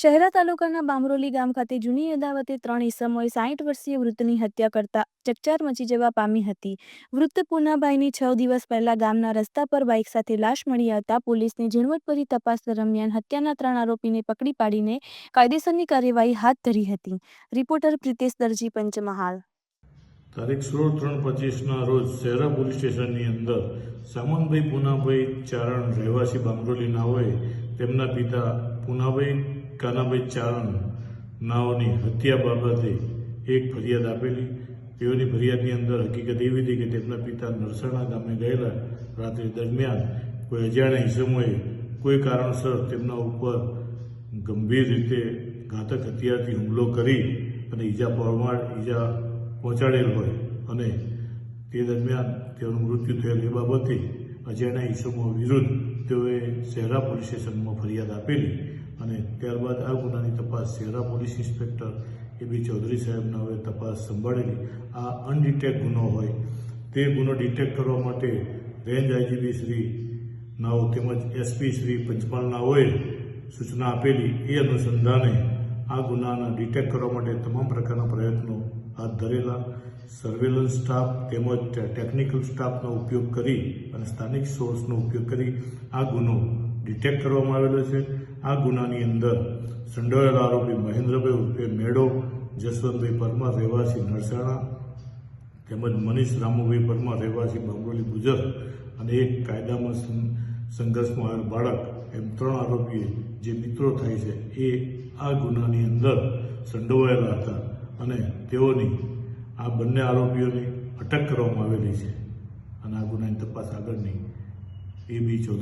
શહેરા તાલુકાના બામરોલી ગામ ખાતે જૂની અદાવતે ત્રણ ઈસમોએ સાઠ વર્ષીય વૃદ્ધની હત્યા કરતા ચકચાર મચી જવા પામી હતી. વૃદ્ધ પૂનાભાઈની છ દિવસ પહેલા ગામના રસ્તા પર બાઇક સાથે લાશ મળી આવતા પોલીસની ઝીણવટભરી તપાસ દરમિયાન હત્યાના ત્રણ આરોપીને પકડી પાડીને કાયદેસરની કાર્યવાહી હાથ ધરી હતી. રિપોર્ટર પ્રિતેશ દરજી, પંચમહાલ. તારીખ સોળ ત્રણ પચીસના રોજ શહેરા પોલીસ સ્ટેશનની અંદર સામંતભાઈ પૂનાભાઈ ચારણ રહેવાસી બામરોલીના હોય તેમના પિતા પૂનાભાઈ કાનાભાઈ ચારણ નાઓની હત્યા બાબતે એક ફરિયાદ આપેલી. તેઓની ફરિયાદની અંદર હકીકત એવી હતી કે તેમના પિતા નરસાણા ગામે ગયેલા. રાત્રિ દરમિયાન કોઈ અજાણ્યા ઇસમોએ કોઈ કારણસર તેમના ઉપર ગંભીર રીતે ઘાતક હથિયારથી હુમલો કરી અને ઈજા પહોંચાડ, ઈજા પહોંચાડેલ હોય અને તે દરમિયાન તેઓનું મૃત્યુ થયેલ એ બાબતે અજાણ્યા ઇસમો વિરુદ્ધ તેઓએ શહેરા પોલીસ સ્ટેશનમાં ફરિયાદ આપેલી. અને ત્યારબાદ આ ગુનાની તપાસ Shehera police inspector A B Chaudhary સાહેબના હવે તપાસ સંભાળેલી. આ અનડિટેક ગુનો હોય. તે ગુનો ડિટેક્ટ કરવા માટે રેન્જ આઈજીપી શ્રી નાઓ તેમજ એસપી શ્રી પંચમહાલના હોય સૂચના આપેલી એ અનુસંધાને આ ગુનાના ડિટેક્ટ કરવા માટે તમામ પ્રકારના પ્રયત્નો હાથ ધરેલા. સર્વેલન્સ સ્ટાફ તેમજ ટેકનિકલ સ્ટાફનો ઉપયોગ કરી અને સ્થાનિક સોર્સનો ઉપયોગ કરી આ ગુનો ડિટેક્ટ કરવામાં આવેલો છે. આ ગુનાની અંદર સંડોયેલા આરોપી મહેન્દ્રભાઈ ઉર્ફે મેળો જસવંતભાઈ પરમાર, રહેવાસી નરસાણા તેમજ મનીષ રામુભાઈ પરમાર, રહેવાસી બામરોલી ગુજર અને એક કાયદામાં સંઘર્ષમાં આવેલ બાળક એમ ત્રણ આરોપીએ જે મિત્રો થાય છે એ આ ગુનાની અંદર સંડોવાયેલા હતા અને તેઓની આ બંને આરોપીઓની અટક કરવામાં આવેલી છે અને આ ગુનાની તપાસ આગળની એ બી